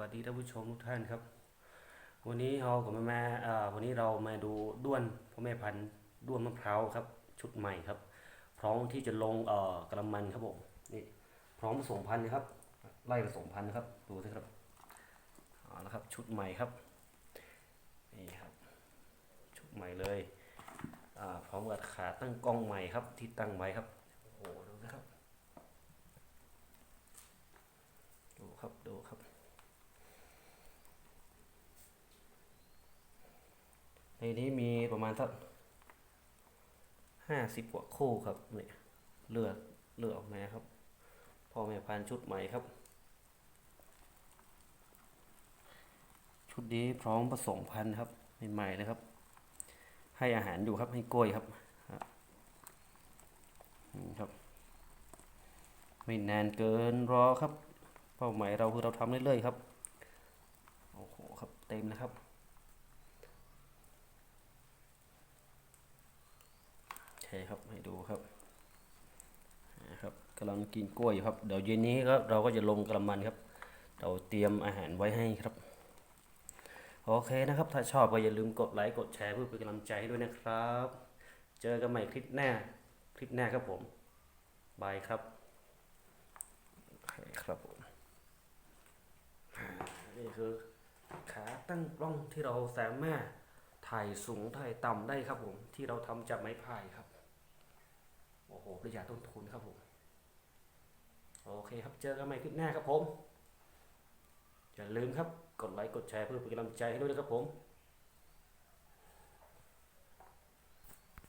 วัสดีท่านผู้ชมทุกท่านครับ วันนี้เรากับแม่แม่อ่าวันนี้เรามาดูด้วนพ่อแม่พันธุ์ด้วนมะพร้าวครับ ชุดใหม่ครับ พร้อมที่จะลงเอ่อกระมังครับผมนี่พร้อมผสมพันธุ์นะครับ ไล่ผสมพันธุ์นะครับ ดูสิครับเอาละครับ ชุดใหม่ครับนี่ครับ ชุดใหม่เลยอ่าพร้อมกับขาตั้งกล้องใหม่ครับที่ตั้งไว้ครับโอ้โหดูนะครับ ดูครับดูครับ ในนี้มีประมาณสักห้าสิบกว่าคู่ครับเนี่ยเลือกเลือกออกมาครับพ่อแม่พันชุดใหม่ครับ ชุดนี้พร้อมผสมพันธุ์ครับใหม่ๆเลยครับ ให้อาหารอยู่ครับให้กล้วยครับครับ ไม่นานเกินรอครับ เป้าหมายเราคือเราทำเรื่อยๆครับโอ้โหครับเต็มนะครับ ใช่ ครับให้ดูครับนะครับกำลังกินกล้วยอยู่ครับ เดี๋ยวเย็นนี้ครับเราก็จะลงกระมังครับ เราเตรียมอาหารไว้ให้ครับ โอเคนะครับ ถ้าชอบก็อย่าลืมกดไลค์กดแชร์เพื่อเป็นกำลังใจให้ด้วยนะครับ เจอกันใหม่คลิปหน้าคลิปหน้าครับผมบายครับครับผมนี่คือขาตั้งกล้องที่เราสามารถถ่ายสูงถ่ายต่ำได้ครับผม ที่เราทำจากไม้ไผ่ครับ ประหยัดต้นทุนครับผม โอเคครับเจอกันใหม่คลิปหน้าครับผม อย่าลืมครับ กดไลค์กดแชร์เพื่อเป็นกำลังใจให้ด้วยนะครับผม